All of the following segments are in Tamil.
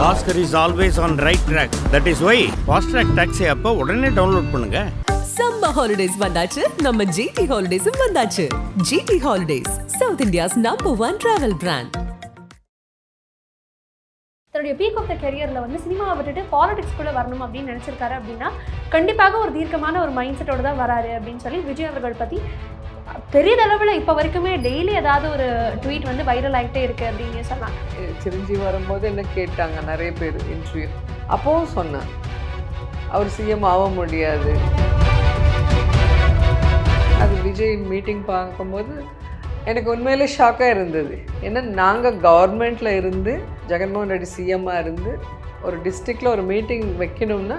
Bhaskar is always on right track that is why fast track taxi அப்போ உடனே டவுன்லோட் பண்ணுங்க. சம்மர் ஹாலிடேஸ் வந்தாச்சு. நம்ம ஜிடி ஹாலிடேஸும் வந்தாச்சு. GT holidays South India's number one travel brand தன்னுடைய பீக் ஆஃப் த கெரியரில் வந்து சினிமாவை விட்டுட்டு பாலிடிக்ஸ்குள்ளே வரணும் அப்படின்னு நினச்சிருக்காரு அப்படின்னா கண்டிப்பாக ஒரு தீர்க்கமான ஒரு மைண்ட் செட்டோட தான் வராரு அப்படின்னு சொல்லி விஜய் அவர்கள் பற்றி பெரியதளவில் இப்போ வரைக்குமே டெய்லி ஏதாவது ஒரு ட்வீட் வந்து வைரல் ஆகிட்டே இருக்கு அப்படின்னு சொல்லலாம். சிரஞ்சீவி வரும்போது என்ன கேட்டாங்க? நிறைய பேர் இன்டர்வியூ அப்போவும் சொன்னேன். அவர் சிஎம் ஆக முடியாது. அது விஜய் மீட்டிங் பார்க்கும்போது எனக்கு உண்மையிலே ஷாக்காக இருந்தது. ஏன்னா நாங்கள் கவர்மெண்ட்டில் இருந்து ஜெகன்மோகன் ரெட்டி சிஎம்மாக இருந்து ஒரு டிஸ்ட்ரிக்டில் ஒரு மீட்டிங் வைக்கணும்னா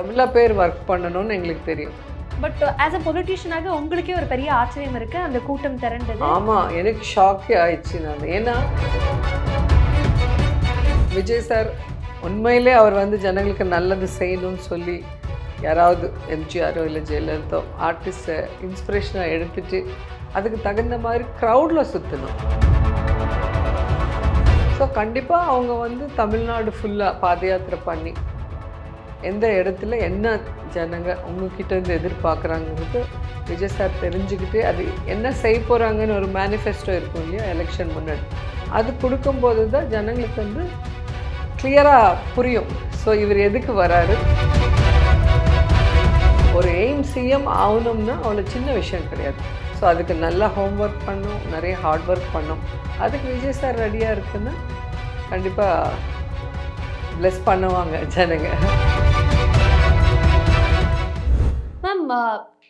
எவ்வளோ பேர் ஒர்க் பண்ணணும்னு எங்களுக்கு தெரியும். பட் ஆஸ் அ பொலிட்டீஷியனாக உங்களுக்கே ஒரு பெரிய ஆச்சரியம் இருக்குது அந்த கூட்டம் திரண்டது. ஆமாம் எனக்கு ஷாக்கே ஆயிடுச்சு நான். ஏன்னா விஜய் சார் உண்மையிலே அவர் வந்து ஜனங்களுக்கு நல்லது செய்யணும்னு சொல்லி யாராவது எம்ஜிஆரோ இல்லை ஜெயலலிதோ ஆர்டிஸ்ட்டை இன்ஸ்பிரேஷனாக எடுத்துட்டு அதுக்கு தகுந்த மாதிரி க்ரௌடில் சுற்றணும் ஸோ கண்டிப்பாக அவங்க வந்து தமிழ்நாடு ஃபுல்லாக பாத யாத்திரை பண்ணி எந்த இடத்துல என்ன ஜனங்க உங்ககிட்ட இருந்து எதிர்பார்க்குறாங்கிறது விஜய் சார் தெரிஞ்சுக்கிட்டு அது என்ன செய்ய போகிறாங்கன்னு ஒரு மேனிஃபெஸ்டோ இருக்கும் இல்லையா எலெக்ஷன் முன்னாடி. அது கொடுக்கும்போது தான் ஜனங்களுக்கு வந்து கிளியராக புரியும். ஸோ இவர் எதுக்கு வராரு? ஒரு எய்ம் சிஎம் ஆகணும்னா அவ்வளோ சின்ன விஷயம் கிடையாது. ஸோ அதுக்கு நல்லா ஹோம்ஒர்க் பண்ணும் நிறைய ஹார்ட் ஒர்க் பண்ணும். அதுக்கு விஜய் சார் ரெடியாக இருக்குன்னா கண்டிப்பாக ப்ளெஸ் பண்ணுவாங்க ஜனங்க.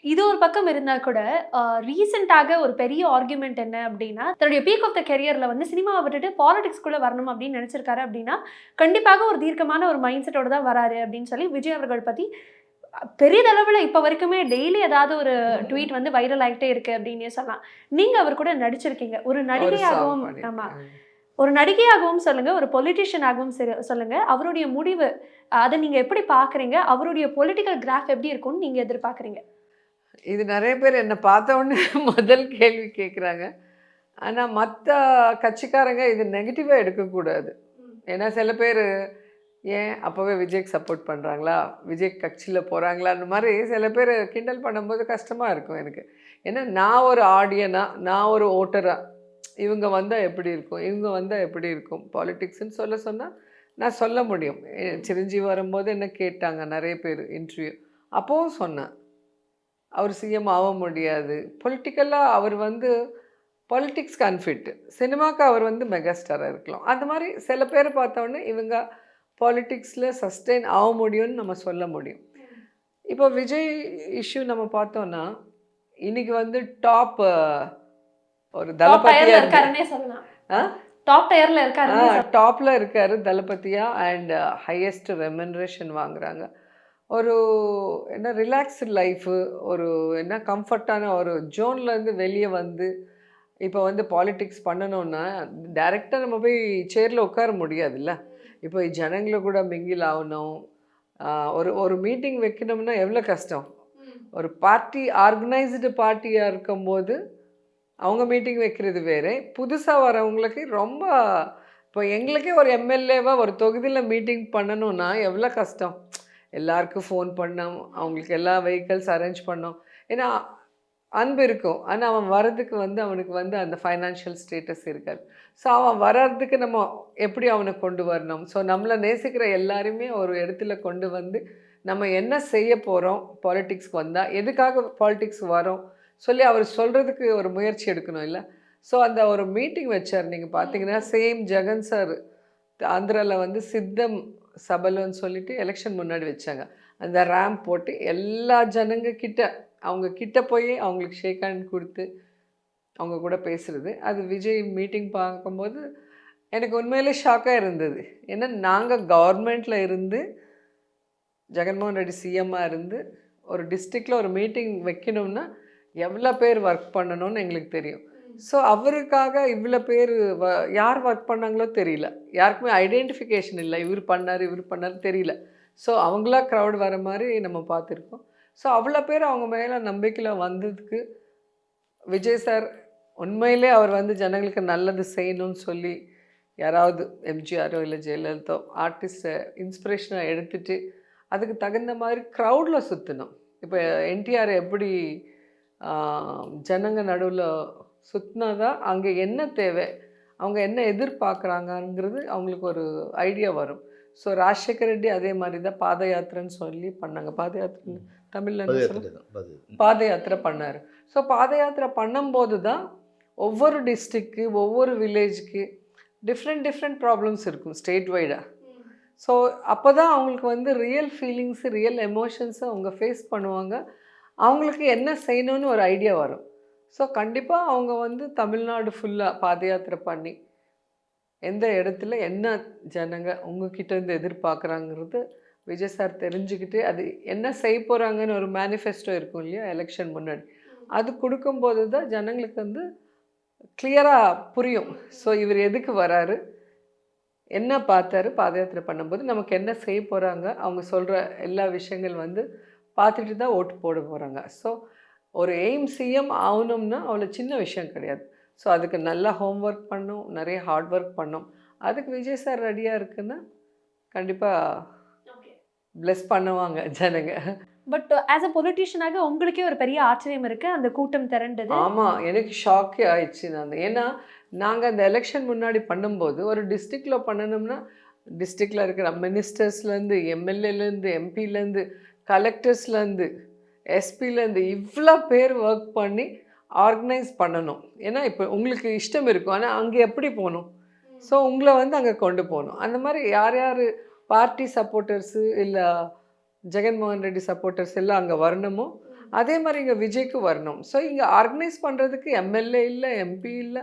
இது ஒரு பக்கம் இருந்தால் கூட ரீசெண்டாக ஒரு பெரிய ஆர்குமெண்ட் என்ன அப்படின்னா தன்னுடைய பீக் ஆஃப் த கெரியரில் வந்து சினிமாவை விட்டுட்டு பாலிடிக்ஸ்குள்ளே வரணும் அப்படின்னு நினச்சிருக்காரு அப்படின்னா கண்டிப்பாக ஒரு தீர்க்கமான ஒரு மைண்ட் செட்டோட தான் வராரு அப்படின்னு சொல்லி விஜய் அவர்கள் பற்றி பெரியதளவில் இப்போ வரைக்குமே டெய்லி ஏதாவது ஒரு ட்வீட் வந்து வைரல் ஆகிட்டே இருக்கு அப்படின்னே சொல்லலாம். நீங்கள் அவர் கூட நடிச்சிருக்கீங்க. ஒரு நடிகையாகவும் ஆமாம். ஒரு நடிகையாகவும் சொல்லுங்க ஒரு பொலிட்டிஷியனாகவும் சரி- சொல்லுங்க. அவருடைய முடிவு அதை நீங்கள் எப்படி பார்க்குறீங்க அவருடைய பொலிட்டிக்கல் கிராஃப் எப்படி இருக்கும்னு நீங்கள் எதிர்பார்க்குறீங்க? இது நிறைய பேர் என்னை பார்த்த உடனே முதல் கேள்வி கேட்குறாங்க ஆனால் மற்ற கட்சிக்காரங்க இது நெகட்டிவாக எடுக்கக்கூடாது ஏன்னா சில பேர் ஏன் அப்போவே விஜய்க்கு சப்போர்ட் பண்ணுறாங்களா விஜய் கட்சியில் போகிறாங்களான்னு மாதிரி சில பேர் கிண்டல் பண்ணும்போது கஷ்டமாக இருக்கும் எனக்கு. ஏன்னா நான் ஒரு ஆடியனாக நான் ஒரு ஓட்டராக இவங்க வந்தால் எப்படி இருக்கும்? இவங்க வந்தால் எப்படி இருக்கும்? பாலிட்டிக்ஸ்ன்னு சொல்ல சொன்னால் நான் சொல்ல முடியும். சிரஞ்சீவி வரும்போது என்ன கேட்டாங்க? நிறைய பேர் இன்டர்வியூ அப்போவும் சொன்னேன் அவர் சிஎம் ஆக முடியாது. பொலிட்டிக்கலாக அவர் வந்து பொலிட்டிக்ஸ்க்கு அன்ஃபிட் சினிமாக்கு அவர் வந்து மெகாஸ்டாராக இருக்கலாம். அந்த மாதிரி சில பேரை பார்த்தோன்னே இவங்க பாலிட்டிக்ஸில் சஸ்டெயின் ஆக முடியும்னு நம்ம சொல்ல முடியும். இப்போ விஜய் இஷ்யூ நம்ம பார்த்தோன்னா இன்னைக்கு வந்து டாப் ஒரு டாப் டாப் டயர்ல சொல்லலாம். டாப்பில் இருக்காரு தளபதியா அண்ட் ஹையஸ்ட் ரெமன்ரேஷன் வாங்குறாங்க. ஒரு என்ன ரிலாக்ஸ்டு லைஃபு ஒரு என்ன கம்ஃபர்ட்டான ஒரு ஜோன்லேருந்து வெளியே வந்து இப்போ வந்து பாலிடிக்ஸ் பண்ணணும்னா டைரெக்டாக நம்ம போய் சேரில் உட்கார முடியாதுல்ல. இப்போ ஜனங்களை கூட மிங்கில் ஆகணும். ஒரு ஒரு மீட்டிங் வைக்கணும்னா எவ்வளோ கஷ்டம்? ஒரு பார்ட்டி ஆர்கனைஸ்டு பார்ட்டியாக இருக்கும்போது அவங்க மீட்டிங் வைக்கிறது வேறு. புதுசாக வரவங்களுக்கு ரொம்ப இப்போ எங்களுக்கே ஒரு எம்எல்ஏவாக ஒரு தொகுதியில் மீட்டிங் பண்ணணும்னா எவ்வளோ கஷ்டம். எல்லாருக்கும் ஃபோன் பண்ணோம் அவங்களுக்கு எல்லா வெஹிக்கல்ஸ் அரேஞ்ச் பண்ணோம். ஏன்னா அன்பு இருக்கும். ஆனால் அவன் வர்றதுக்கு வந்து அவனுக்கு வந்து அந்த ஃபைனான்ஷியல் ஸ்டேட்டஸ் இருக்காது. ஸோ அவன் வர்றதுக்கு நம்ம எப்படி அவனை கொண்டு வரணும்? ஸோ நம்மளை நேசிக்கிற எல்லாருமே ஒரு இடத்துல கொண்டு வந்து நம்ம என்ன செய்ய போகிறோம் பாலிட்டிக்ஸ்க்கு வந்தால் எதுக்காக பாலிட்டிக்ஸ் வரோம்? சொல்லி அவர் சொல்கிறதுக்கு ஒரு முயற்சி எடுக்கணும் இல்லை? ஸோ அந்த ஒரு மீட்டிங் வச்சார். நீங்கள் பார்த்தீங்கன்னா சேம் ஜெகன் சார் ஆந்திராவில் வந்து சித்தம் சபலம்னு சொல்லிட்டு எலெக்ஷன் முன்னாடி வச்சாங்க. அந்த ரேம்ப் போட்டு எல்லா ஜனங்க கிட்ட அவங்க கிட்ட போய் அவங்களுக்கு ஷேக் ஹேண்ட் கொடுத்து அவங்க கூட பேசுகிறது அது விஜய் மீட்டிங் பார்க்கும்போது எனக்கு உண்மையிலே ஷாக்காக இருந்தது. ஏன்னா நாங்கள் கவர்மெண்ட்டில் இருந்து ஜெகன்மோகன் ரெட்டி சிஎம்மாக இருந்து ஒரு டிஸ்ட்ரிக்டில் ஒரு மீட்டிங் வைக்கணும்னா எவ்வளோ பேர் ஒர்க் பண்ணணும்னு எங்களுக்கு தெரியும். ஸோ அவருக்காக இவ்வளோ பேர் வ யார் ஒர்க் பண்ணாங்களோ தெரியல. யாருக்குமே ஐடென்டிஃபிகேஷன் இல்லை. இவர் பண்ணார் இவர் பண்ணார் தெரியல. ஸோ அவங்களா க்ரௌட் வர மாதிரி நம்ம பார்த்துருக்கோம். ஸோ அவ்வளோ பேர் அவங்க மேலே நம்பிக்கையில் வந்ததுக்கு விஜய் சார் உண்மையிலே அவர் வந்து ஜனங்களுக்கு நல்லது செய்யணும்னு சொல்லி யாராவது எம்ஜிஆரோ இல்லை ஜெயலலிதோ ஆர்டிஸ்ட்டை இன்ஸ்பிரேஷனாக எடுத்துட்டு அதுக்கு தகுந்த மாதிரி க்ரௌடில் சுற்றணும் இப்போ என்டிஆர் எப்படி ஜனங்க நடுவில் சுற்றினா தான் அங்கே என்ன தேவை? அவங்க என்ன எதிர்பார்க்குறாங்கங்கிறது அவங்களுக்கு ஒரு ஐடியா வரும். ஸோ ராஜசேகர் ரெட்டி அதே மாதிரி தான் பாத யாத்திரைன்னு சொல்லி பண்ணாங்க. பாத யாத்திரை தமிழில் பாத யாத்திரை பண்ணார் ஸோ பாத யாத்திரை பண்ணும்போது தான் ஒவ்வொரு டிஸ்ட்ரிக்க்கு ஒவ்வொரு வில்லேஜுக்கு டிஃப்ரெண்ட் டிஃப்ரெண்ட் ப்ராப்ளம்ஸ் இருக்கும் ஸ்டேட் வைடாக ஸோ அப்போ தான் அவங்களுக்கு வந்து ரியல் ஃபீலிங்ஸு ரியல் எமோஷன்ஸை அவங்க ஃபேஸ் பண்ணுவாங்க. அவங்களுக்கு என்ன செய்யணும்னு ஒரு ஐடியா வரும். ஸோ கண்டிப்பாக அவங்க வந்து தமிழ்நாடு ஃபுல்லாக பாத யாத்திரை பண்ணி எந்த இடத்துல என்ன ஜனங்க உங்ககிட்டேருந்து எதிர்பார்க்குறாங்கிறது விஜய் சார் தெரிஞ்சுக்கிட்டு அது என்ன செய்ய போகிறாங்கன்னு ஒரு மேனிஃபெஸ்டோ இருக்கும் இல்லையா எலெக்ஷன் முன்னாடி. அது கொடுக்கும்போது தான் ஜனங்களுக்கு வந்து கிளியராக புரியும். ஸோ இவர் எதுக்கு வராரு என்ன பார்த்தாரு பாத யாத்திரை பண்ணும்போது நமக்கு என்ன செய்ய போகிறாங்க அவங்க சொல்கிற எல்லா விஷயங்கள் வந்து பார்த்துட்டு தான் ஓட்டு போட போகிறாங்க ஸோ ஒரு எய்ம் சிஎம் ஆகணும்னா அவ்வளோ சின்ன விஷயம் கிடையாது. ஸோ அதுக்கு நல்லா ஹோம்ஒர்க் பண்ணும் நிறைய ஹார்ட் ஒர்க் பண்ணும். அதுக்கு விஜய் சார் ரெடியாக இருக்குன்னா கண்டிப்பாக ப்ளெஸ் பண்ணுவாங்க ஜனங்க. பட் ஆஸ் அ பொலிட்டீஷியனாக உங்களுக்கே ஒரு பெரிய ஆச்சரியம் இருக்கு அந்த கூட்டம் திரண்டது. ஆமாம் எனக்கு ஷாக்கே ஆயிடுச்சு நான். ஏன்னா நாங்கள் அந்த எலெக்ஷன் முன்னாடி பண்ணும்போது ஒரு டிஸ்ட்ரிக்டில் பண்ணணும்னா டிஸ்ட்ரிக்டில் இருக்கிற மினிஸ்டர்ஸ்லேருந்து எம்எல்ஏலேருந்து எம்பிலேருந்து கலெக்டர்ஸ்லேருந்து எஸ்பிலேருந்து இவ்வளோ பேர் ஒர்க் பண்ணி ஆர்கனைஸ் பண்ணணும். ஏன்னா இப்போ உங்களுக்கு இஷ்டம் இருக்கும். ஆனால் அங்கே எப்படி போகணும்? ஸோ உங்களை வந்து அங்கே கொண்டு போகணும். அந்த மாதிரி யார் யார் பார்ட்டி சப்போர்ட்டர்ஸு இல்லை ஜெகன்மோகன் ரெட்டி சப்போர்ட்டர்ஸ் எல்லாம் அங்கே வரணுமோ அதே மாதிரி இங்கே விஜய்க்கு வரணும். ஸோ இங்கே ஆர்கனைஸ் பண்ணுறதுக்கு எம்எல்ஏ இல்லை எம்பி இல்லை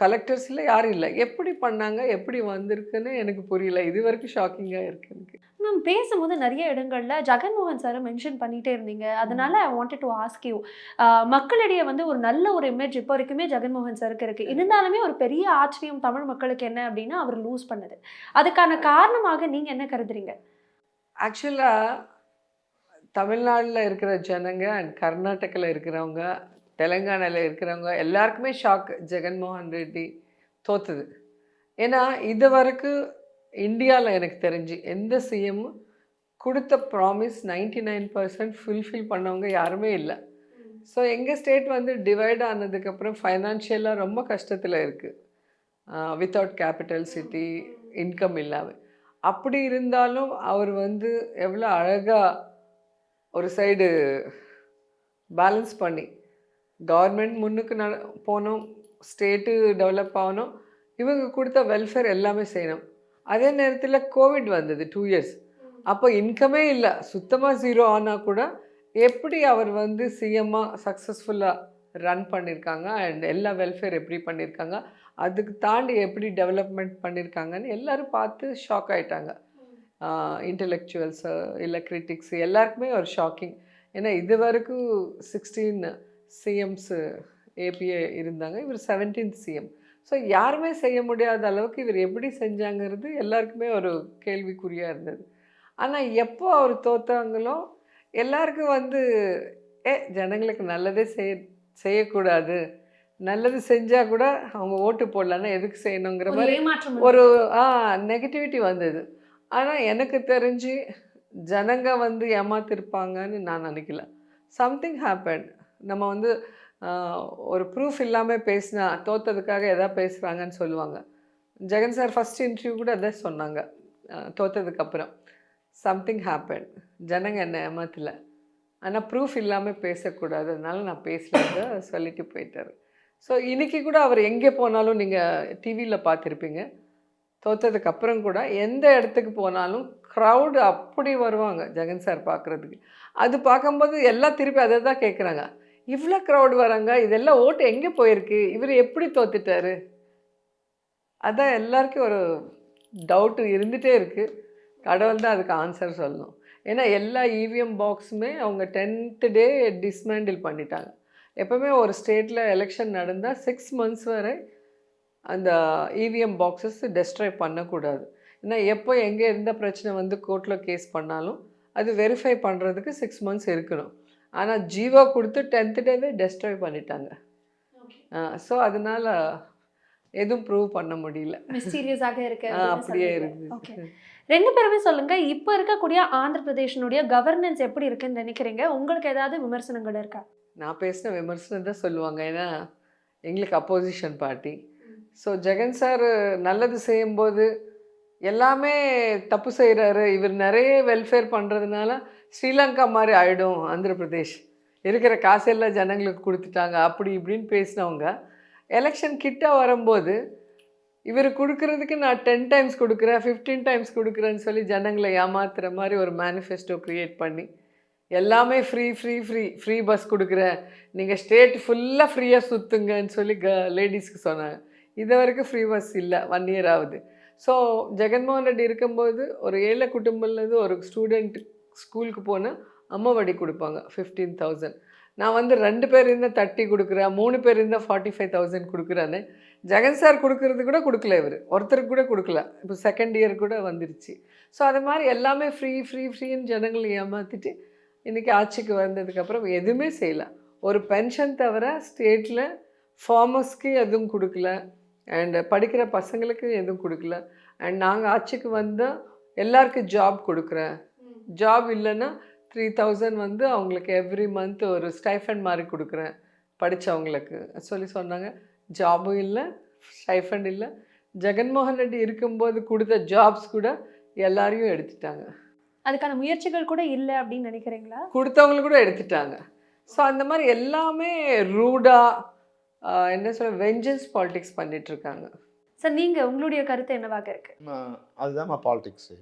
கலெக்டர்ஸ் இல்லை யாரும் இல்லை. எப்படி பண்ணாங்க? எப்படி வந்திருக்குன்னு எனக்கு புரியல. இது வரைக்கும் ஷாக்கிங்காக இருக்குது எனக்கு. மேம் பேசும்போது நிறைய இடங்கள்ல ஜெகன்மோகன் சாரை மென்ஷன் பண்ணிட்டே இருந்தீங்க. அதனால I wanted to ask you மக்களிடையே வந்து ஒரு நல்ல ஒரு இமேஜ் இப்போ வரைக்குமே ஜெகன்மோகன் சாருக்கு இருக்கு. இருந்தாலுமே ஒரு பெரிய ஆச்சரியம் தமிழ் மக்களுக்கு என்ன அப்படின்னா அவர் லூஸ் பண்ணது. அதுக்கான காரணமாக நீங்க என்ன கருதுறீங்க? ஆக்சுவலாக தமிழ்நாட்டில் இருக்கிற ஜனங்க அண்ட் கர்நாடகாவில் இருக்கிறவங்க தெலுங்கானாவில் இருக்கிறவங்க எல்லாருக்குமே ஷாக் ஜெகன்மோகன் ரெட்டி தோத்துது. ஏன்னா இது வரைக்கும் இந்தியாவில் எனக்கு தெரிஞ்சு எந்த சிஎம்மும் கொடுத்த promise ninety nine percent fulfil பண்ணவங்க யாருமே இல்லை. ஸோ எங்கள் ஸ்டேட் வந்து டிவைட் ஆனதுக்கப்புறம் ஃபைனான்ஷியலாக ரொம்ப கஷ்டத்தில் இருக்குது வித்தவுட் கேபிட்டல் சிட்டி இன்கம் இல்லாமல் அப்படி இருந்தாலும் அவர் வந்து எவ்வளோ அழகாக ஒரு சைடு பேலன்ஸ் பண்ணி கவர்மெண்ட் முன்னுக்கு நட போகணும் ஸ்டேட்டு டெவலப் ஆகணும். இவங்க கொடுத்த வெல்ஃபேர் எல்லாமே செய்யணும். அதே நேரத்தில் கோவிட் வந்தது டூ இயர்ஸ் அப்போ இன்கமே இல்லை. சுத்தமாக ஜீரோ ஆனால் கூட எப்படி அவர் வந்து சிஎம்மாக சக்ஸஸ்ஃபுல்லாக ரன் பண்ணியிருக்காங்க அண்ட் எல்லா வெல்ஃபேர் எப்படி பண்ணியிருக்காங்க அதுக்கு தாண்டி எப்படி டெவலப்மெண்ட் பண்ணியிருக்காங்கன்னு எல்லோரும் பார்த்து ஷாக் ஆகிட்டாங்க இன்டலெக்சுவல்ஸு இல்லை கிரிட்டிக்ஸு எல்லாருக்குமே ஒரு ஷாக்கிங் ஏன்னா இது வரைக்கும் சிக்ஸ்டீன் சிஎம்ஸு ஏபிஏ இருந்தாங்க. இவர் செவன்டீன்த் சிஎம் ஸோ யாருமே செய்ய முடியாத அளவுக்கு இவர் எப்படி செஞ்சாங்கிறது எல்லாருக்குமே ஒரு கேள்விக்குறியாக இருந்தது. ஆனால் எப்போ அவர் தோத்தாங்களோ எல்லாருக்கும் வந்து ஏ ஜனங்களுக்கு நல்லதே செய்ய செய்யக்கூடாது. நல்லது செஞ்சால் கூட அவங்க ஓட்டு போடலன்னா எதுக்கு செய்யணுங்கிற மாதிரி ஒரு ஆ நெகட்டிவிட்டி வந்தது. ஆனால் எனக்கு தெரிஞ்சு ஜனங்க வந்து ஏமாத்திருப்பாங்கன்னு நான் நினைக்கல. சம்திங் ஹேப்பன் நம்ம வந்து ஒரு ப்ரூஃப் இல்லாமல் பேசினா தோத்ததுக்காக எதாவது பேசுகிறாங்கன்னு சொல்லுவாங்க. ஜெகன் சார் ஃபஸ்ட் இன்டர்வியூ கூட அதான் சொன்னாங்க. தோத்ததுக்கப்புறம். சம்திங் ஹேப்பன் ஜனங்க என்னை ஏமாத்தல. ஆனால் ப்ரூஃப் இல்லாமல் பேசக்கூடாது. அதனால நான் பேசலாத சொல்லிட்டு போயிட்டார். ஸோ இன்றைக்கி கூட அவர் எங்கே போனாலும் நீங்கள் டிவியில் பார்த்துருப்பீங்க. தோத்ததுக்கு அப்புறம் கூட எந்த இடத்துக்கு போனாலும் க்ரௌடு அப்படி வருவாங்க ஜெகன் சார் பார்க்குறதுக்கு. அது பார்க்கும்போது எல்லாம் திருப்பி அதை தான் கேட்குறாங்க இவ்வளோ க்ரௌட் வராங்க இதெல்லாம் ஓட்டு எங்கே போயிருக்கு? இவர் எப்படி தோத்துட்டாரு? அதான் எல்லாருக்கும் ஒரு டவுட்டு இருந்துகிட்டே இருக்குது கடவுள் தான் அதுக்கு ஆன்சர் சொல்லணும். ஏன்னா எல்லா இவிஎம் பாக்ஸுமே அவங்க டென்த்து டே டிஸ்மேண்டில் பண்ணிட்டாங்க. எப்போவுமே ஒரு ஸ்டேட்டில் எலெக்ஷன் நடந்தால் சிக்ஸ் மந்த்ஸ் வரை அந்த இவிஎம் பாக்ஸஸ் டெஸ்ட்ராய் பண்ணக்கூடாது. ஏன்னா எப்போ எங்கே எந்த பிரச்சனை வந்து கோர்ட்டில் கேஸ் பண்ணாலும் அது வெரிஃபை பண்ணுறதுக்கு சிக்ஸ் மந்த்ஸ் இருக்கணும். ஆனால் ஜீவோ கொடுத்து டென்த்து டேவே டெஸ்ட்ராய் பண்ணிட்டாங்க. ஸோ அதனால் எதுவும் ப்ரூவ் பண்ண முடியல. மிஸ்டீரியஸாக இருக்கு அப்படியே. இருக்கு. ரெண்டு பேருமே சொல்லுங்க இப்போ இருக்கக்கூடிய ஆந்திர பிரதேஷனுடைய கவர்னன்ஸ் எப்படி இருக்குன்னு நினைக்கிறீங்க? உங்களுக்கு ஏதாவது விமர்சனங்கள் இருக்கா? நான் பேசின விமர்சனம் தான் சொல்லுவாங்க. ஏன்னா எங்களுக்கு opposition party so Jagan sir நல்லது செய்யும்போது எல்லாமே தப்பு செய்கிறாரு இவர் நிறைய வெல்ஃபேர் பண்ணுறதுனால ஸ்ரீலங்கா மாதிரி ஆயிடும் ஆந்திர பிரதேஷ் இருக்கிற காசெல்லாம் ஜனங்களுக்கு கொடுத்துட்டாங்க. அப்படி இப்படின்னு பேசினவங்க. எலெக்ஷன் கிட்ட வரும்போது இவர் கொடுக்கறதுக்கு நான் டென் டைம்ஸ் கொடுக்குறேன் ஃபிஃப்டீன் டைம்ஸ் கொடுக்குறேன்னு சொல்லி ஜனங்களை ஏமாத்துற மாதிரி ஒரு மேனிஃபெஸ்டோ க்ரியேட் பண்ணி எல்லாமே free free free free bus கொடுக்குறேன் நீங்கள் ஸ்டேட் ஃபுல்லாக ஃப்ரீயாக சுற்றுங்கன்னு சொல்லி க லேடிஸ்க்கு சொன்னாங்க. இது வரைக்கும் ஃப்ரீ பஸ் இல்லை. ஒன் இயர் ஆகுது. ஸோ ஜெகன்மோகன் ரெட்டி இருக்கும்போது ஒரு ஏழை குடும்பம்லேருந்து ஒரு ஸ்டூடெண்ட் ஸ்கூலுக்கு போனால் அம்மா வடி கொடுப்பாங்க ஃபிஃப்டீன் தௌசண்ட் நான் வந்து ரெண்டு பேர் இருந்தால் தட்டி கொடுக்குறேன் மூணு பேர் இருந்தால் ஃபார்ட்டி ஃபைவ் தௌசண்ட் கொடுக்குறேன்னு ஜெகன் சார் கொடுக்கறது கூட கொடுக்கல இவர். ஒருத்தருக்கு கூட கொடுக்கல. இப்போ செகண்ட் இயர் கூட வந்துருச்சு. ஸோ அது மாதிரி எல்லாமே ஃப்ரீ ஃப்ரீ ஃப்ரீன்னு ஜனங்களை ஏமாற்றிட்டு இன்றைக்கி ஆட்சிக்கு வந்ததுக்கப்புறம் எதுவுமே செய்யலை. ஒரு பென்ஷன் தவிர ஸ்டேட்டில் ஃபார்மர்ஸ்க்கு எதுவும் கொடுக்கல. அண்ட் படிக்கிற பசங்களுக்கு எதுவும் கொடுக்கல. அண்ட் நாங்கள் ஆட்சிக்கு வந்தால் எல்லாருக்கும் ஜாப் கொடுக்குறேன். ஜாப் இல்லைன்னா த்ரீ தௌசண்ட் வந்து அவங்களுக்கு எவ்ரி மந்த் ஒரு ஸ்டைஃபண்ட் மாதிரி கொடுக்குறேன் படித்தவங்களுக்கு சொல்லி சொன்னாங்க ஜாபும் இல்லை ஸ்டைஃபண்ட் இல்லை. ஜெகன்மோகன் ரெட்டி இருக்கும்போது கொடுத்த ஜாப்ஸ் கூட எல்லாரையும் எடுத்துட்டாங்க. அதுக்கான முயற்சிகள் கூட இல்லை அப்படின்னு நினைக்கிறீங்களா? கொடுத்தவங்க கூட எடுத்துட்டாங்க. ஸோ அந்த மாதிரி எல்லாமே ரூடாக என்ன சொல்ல வெஞ்சன்ஸ் பாலிடிக்ஸ் பண்ணிட்டு இருக்காங்க சார் நீங்க உங்களுடைய கருத்து என்னவாக இருக்கு? அதுதான்மா பாலிடிக்ஸு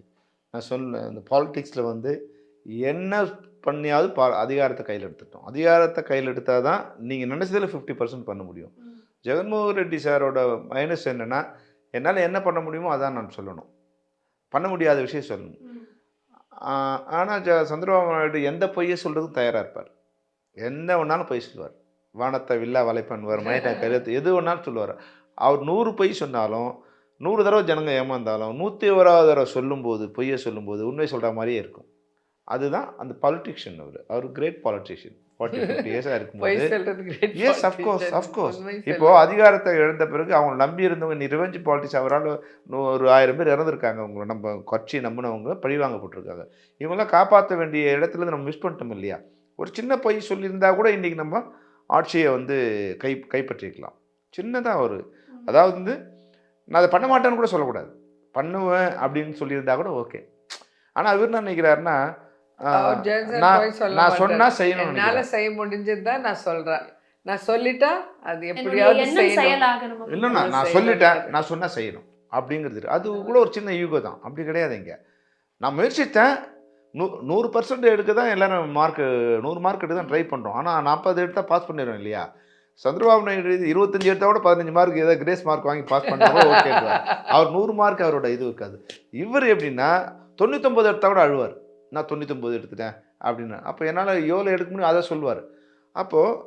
நான் சொல்ல இந்த பாலிடிக்ஸில் வந்து என்ன பண்ணியாவது பா அதிகாரத்தை கையில் எடுத்துட்டோம். அதிகாரத்தை கையில் எடுத்தால் தான் நீங்கள் நினச்சதில் ஃபிஃப்டி பர்சன்ட் பண்ண முடியும். ஜெகன்மோகன் ரெட்டி சாரோட மைனஸ் என்னென்னா என்னால் என்ன பண்ண முடியுமோ அதான் நான் சொல்லணும். பண்ண முடியாத விஷயம் சொல்லணும். ஆனால் ஜ சந்திரபாபு நாயுடு எந்த பொய்யை சொல்கிறதுக்கும் தயாராக இருப்பார்? என்ன வேணாலும் பொய் சொல்லுவார். வானத்தை வில்லா வலைப்பண்ணுவார் மயட்டா கருத்து? எது வேணாலும் சொல்லுவார். அவர் நூறு பொய் சொன்னாலும் நூறு தடவை ஜனங்க ஏமாந்தாலும் நூற்றி ஓராவது தடவை சொல்லும்போது பொய்யை சொல்லும்போது உண்மை சொல்கிற மாதிரியே இருக்கும். அதுதான் அந்த பாலிட்டிஷியன் அவர். அவர் கிரேட் பாலிட்டிஷியன் ஃபார்ட்டி ஃபிஃப்டி இயர்ஸாக இருக்கும்போது. Yes of course. அஃப்கோர்ஸ் இப்போ. அதிகாரத்தை இழந்த பிறகு அவங்க நம்பி இருந்தவங்க ரிவெஞ்ச் பாலிட்டிக்ஸ் அவரால் ஒரு ஆயிரம் பேர் இறந்துருக்காங்க. அவங்க நம்ம கட்சி நம்பினவங்க பழிவாங்கப்பட்டிருக்காங்க இவங்களாம் காப்பாற்ற வேண்டிய இடத்துல நம்ம மிஸ் பண்ணிட்டோம் இல்லையா? ஒரு சின்ன பொய் சொல்லியிருந்தா கூட இன்றைக்கி நம்ம ஆட்சியை வந்து கை கைப்பற்றிக்கலாம் சின்னதாக ஒரு அதாவது வந்து நான் அதை பண்ண மாட்டேன்னு கூட சொல்லக்கூடாது. பண்ணுவேன் அப்படின்னு சொல்லியிருந்தா கூட ஓகே. ஆனால் அவர் என்ன நினைக்கிறாருன்னா நான் பொய் சொல்ல நான் மாட்டார். சொன்னா செய்யணும் என்னால செய்ய முடிஞ்சது தான் நான் சொல்றேன். நான் சொல்லிட்டா அது எப்படியாவது செய்யணும். இல்லைண்ணா நான். சொல்லிட்டேன். நான் சொன்னால் செய்யணும். அப்படிங்கிறது. அது கூட ஒரு சின்ன யூகோ தான். அப்படி கிடையாது இங்க. நான் முயற்சித்தேன். நூ நூறு பர்சன்ட் எடுக்க தான் எல்லோரும் மார்க்கு நூறு மார்க் எடுக்க தான் ட்ரை பண்ணுறோம் ஆனால் நாற்பது எடுத்தால் பாஸ் பண்ணிடுறோம் இல்லையா? சந்திரபாபு நாயுடு இது இருபத்தஞ்சு எடுத்தால் கூட பதினஞ்சு மார்க் ஏதாவது கிரேஸ் மார்க் வாங்கி பாஸ் பண்ணா ஓகே அவர் நூறு மார்க் அவரோட இது இருக்காது. இவர் எப்படின்னா தொண்ணூத்தொம்பது எடுத்தால் கூட அழுவார். நான் தொண்ணூத்தொம்பது எடுத்துட்டேன் அப்படின்னு. அப்போ என்னால் எவ்வளோ எடுக்க முடியும் அதை சொல்லுவார். அப்போது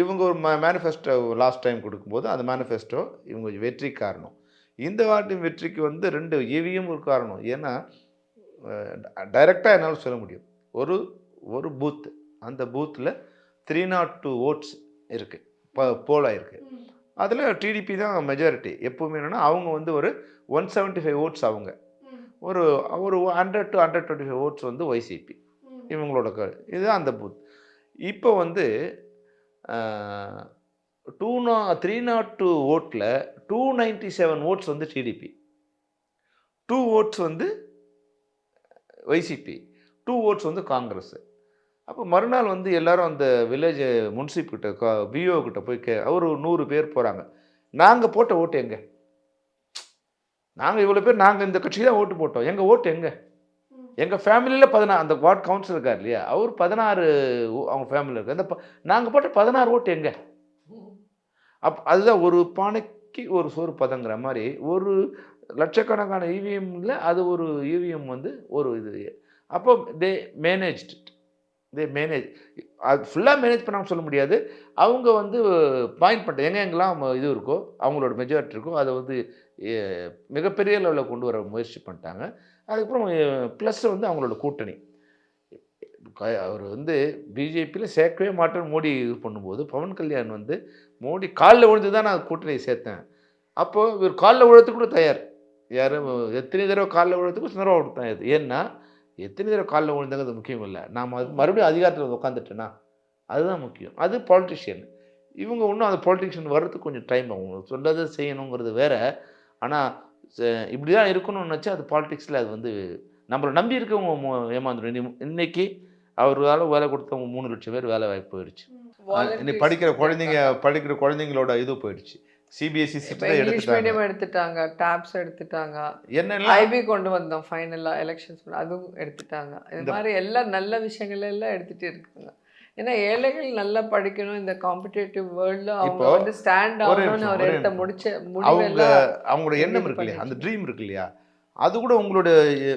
இவங்க ஒரு மே மேனிஃபெஸ்டோ லாஸ்ட் டைம் கொடுக்கும்போது அந்த மேனிஃபெஸ்டோ இவங்க வெற்றி காரணம். இந்த வாட்டி வெற்றிக்கு வந்து ரெண்டு இவியும் ஒரு காரணம். ஏன்னா டைரெக்டாக என்னால் சொல்ல முடியும். ஒரு ஒரு பூத் அந்த பூத்தில் த்ரீ நாட் டூ ஓட்ஸ் இருக்குது போலாக இருக்குது அதில் டிடிபி தான் மெஜாரிட்டி எப்போவுமே என்னென்னா அவங்க வந்து ஒரு ஒன் செவன்ட்டி ஃபைவ் ஓட்ஸ் அவங்க ஒரு ஒரு hundred to hundred twenty five votes வந்து ஒய்சிபி இவங்களோட க இதுதான் அந்த பூத் இப்போ வந்து டூ நா த்ரீ நாட் டூ ஓட்டில் டூ நைன்ட்டி செவன் ஓட்ஸ் வந்து டிடிபி டூ ஓட்ஸ் வந்து ஒய்சிபி டூ ஓட்ஸ் வந்து காங்கிரஸ் அப்போ மறுநாள் வந்து எல்லாரும் அந்த வில்லேஜ் முன்சிப் கிட்ட பிஓ கிட்ட போய் கே ஒரு நூறு பேர் போகிறாங்க நாங்கள் போட்ட ஓட்டு எங்கே? நாங்கள் இவ்வளோ பேர் நாங்கள் இந்த கட்சி தான் ஓட்டு போட்டோம். எங்கள் ஓட்டு எங்கே? எங்கள் ஃபேமிலியில் பதினாறு அந்த வார்டு கவுன்சிலர் இருக்கார் இல்லையா? அவர் பதினாறு அவங்க ஃபேமிலியில் இருக்கு அந்த நாங்கள் போட்ட பதினாறு ஓட்டு எங்கே? அப் அதுதான் ஒரு பானைக்கு ஒரு சோறு பதங்கிற மாதிரி ஒரு லட்சக்கணக்கான இவிஎம்மில் அது ஒரு இவிஎம் வந்து ஒரு இது. அப்போ தே மேனேஜ்ட் தே மேனேஜ் அது ஃபுல்லாக மேனேஜ் பண்ணாமல் சொல்ல முடியாது. அவங்க வந்து பாயிண்ட் பண்ணுறது எங்கே எங்கெல்லாம் இது இருக்கோ அவங்களோட மெஜாரிட்டி இருக்கோ அதை வந்து மிகப்பெரிய லெவலில் கொண்டு வர முயற்சி பண்ணிட்டாங்க. அதுக்கப்புறம் ப்ளஸ் வந்து அவங்களோட கூட்டணி. க- அவர் வந்து பிஜேபியில் சேர்க்கவே மாட்டேன்னு மோடி இது பண்ணும்போது பவன் கல்யாண் வந்து மோடி காலில் விழுந்து தான் நான் கூட்டணியை சேர்த்தேன். அப்போது இவர் காலில் விழுத்து கூட தயார். யாரும் எத்தனை தடவை காலில் விழுறதுக்கு சின்ன தடவை தயார் ஏன்னா எத்தனை தடவை காலில் விழுந்தாங்கிறது முக்கியம் இல்லை நாம் அது மறுபடியும் அதிகாரத்தில் உட்காந்துட்டேன்னா அதுதான் முக்கியம். அது பாலிட்டிஷியன் இவங்க இன்னும் அந்த பாலிட்டிஷியன் வர்றதுக்கு கொஞ்சம் டைம் ஆகும். சொன்னதை செய்யணுங்கிறது வேற. ஆனால் இப்படி தான் இருக்கணும்னு நினச்சா அது பாலிடிக்ஸில் அது வந்து நம்மளை நம்பி இருக்கவங்க மு- ஏமாந்துடும் இன்னி- இன்னைக்கு அவரால் வேலை கொடுத்தவங்க மூணு லட்சம் பேர் வேலை வாய்ப்பு போயிடுச்சு. இன்னைக்கு படிக்கிற குழந்தைங்க படிக்கிற குழந்தைங்களோட இது போயிடுச்சு. சிபிஎஸ்சி சிஸ்டத்தை இங்கிலீஷ் மீடியம் எடுத்துட்டாங்க. டேப்ஸ் எடுத்துட்டாங்க என்னெல்லாம் ஐபி கொண்டு வந்தோம் ஃபைனலாக எலெக்ஷன்ஸ் அதுவும் எடுத்துட்டாங்க. இந்த- மாதிரி எல்லா நல்ல விஷயங்கள் எல்லாம் எடுத்துட்டு இருக்காங்க. ஏன்னா ஏழைகள் நல்லா படிக்கணும் இந்த காம்படிட்டிவ் வேர்ல்ட்ல அவங்க வந்து ஸ்டாண்ட் ஆகணும்னு அவர் எடுத்த. முடிச்ச அவங்க அவங்களோட எண்ணம் இருக்கு இல்லையா அந்த. ட்ரீம் இருக்கு இல்லையா அது கூட உங்களோட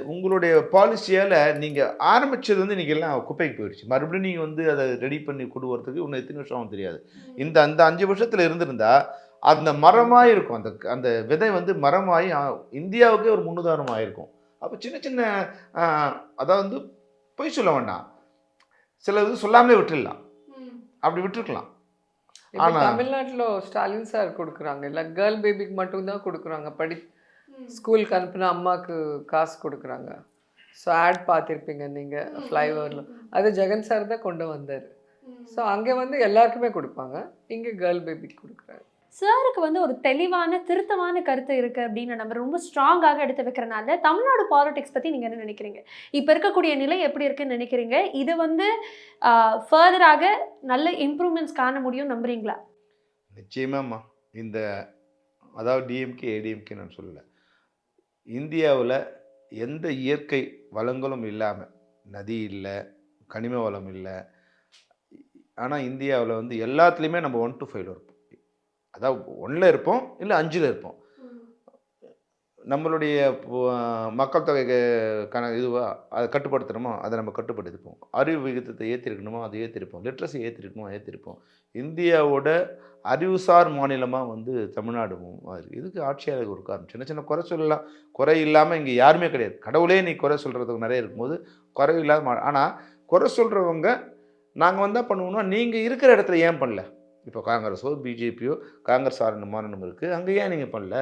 உங்களுடைய பாலிசியால் நீங்கள் ஆரம்பிச்சது வந்து இன்னைக்கு எல்லாம் குப்பைக்கு போயிடுச்சு. மறுபடியும் நீங்கள் வந்து அதை ரெடி பண்ணி கொண்டு வரதுக்கு இன்னும் எத்தனை வருஷம் தெரியாது. இந்த அந்த அஞ்சு வருஷத்தில் இருந்திருந்தா அந்த மரமாக இருக்கும். அந்த அந்த விதை வந்து மரமாகி ஆ, இந்தியாவுக்கே ஒரு முன்னுதாரணமாக இருக்கும். அப்போ சின்ன சின்ன அதாவது வந்து பொய் சொல்ல வேண்டாம். சில இது சொல்லாமலே விட்டுடலாம். அப்படி விட்டுருக்கலாம். இப்போ ஆனா- தமிழ்நாட்டுல ஸ்டாலின் சார் கொடுக்குறாங்க. இல்லை கேர்ள் பேபிக்கு மட்டும்தான் கொடுக்குறாங்க. படி ஸ்கூலுக்கு அனுப்புனா அம்மாவுக்கு காசு கொடுக்குறாங்க. ஸோ ஆட் பார்த்துருப்பீங்க நீங்கள் ஃப்ளைஓவரில். அது ஜெகன் சார் தான் கொண்டு வந்தார். ஸோ அங்கே வந்து எல்லாருக்குமே கொடுப்பாங்க. இங்கே கேர்ள் பேபிக்கு கொடுக்குறாங்க சாருக்கு வந்து ஒரு தெளிவான திருத்தமான கருத்து இருக்குது அப்படின்னு நம்ம ரொம்ப ஸ்ட்ராங்காக எடுத்து வைக்கிறனால தமிழ்நாடு பாலிடிக்ஸ் பற்றி நீங்கள் என்ன நினைக்கிறீங்க? இப்போ இருக்கக்கூடிய நிலை எப்படி இருக்குன்னு நினைக்கிறீங்க? இது வந்து ஃபர்தராக நல்ல இம்ப்ரூவ்மெண்ட்ஸ் காண முடியும் நம்புறீங்களா? நிச்சயமாம்மா. இந்த அதாவது டிஎம்கே ஏடிஎம்கே நான் சொல்லலை. இந்தியாவில் எந்த இயற்கை வளங்களும் இல்லாமல் நதி இல்லை கனிம வளம் இல்லை ஆனால் இந்தியாவில் வந்து எல்லாத்துலேயுமே நம்ம ஒன் டு ஃபைவ் இருப்போம். அதாவது ஒன்றில் இருப்போம் இல்லை அஞ்சில் இருப்போம். நம்மளுடைய மக்கள் தொகை கண இதுவா அதை கட்டுப்படுத்தணுமோ அதை நம்ம கட்டுப்படுத்திப்போம் அறிவு விகிதத்தை ஏற்றிருக்கணுமோ அதை ஏற்றிருப்போம் லிட்ரஸி ஏற்றிருக்கணுமோ ஏற்றிருப்போம் இந்தியாவோட அறிவுசார் மாநிலமாக வந்து தமிழ்நாடு இதுக்கு ஆட்சியாளர்கள் ஒரு காரணம். சின்ன சின்ன குறை சொல்லலாம். குறை இல்லாமல் இங்கே யாருமே கிடையாது. கடவுளே நீ குறை சொல்கிறதுக்கு நிறைய இருக்கும்போது குறை இல்லாத ஆனால் குறை சொல்கிறவங்க நாங்கள் வந்தால் பண்ணுவோம்னா நீங்கள் இருக்கிற இடத்துல ஏன் பண்ணல? இப்போ காங்கிரஸோ பிஜேபியோ காங்கிரஸ் ஆரண மாநிலம் இருக்குது அங்கே ஏன் நீங்கள் பண்ணல?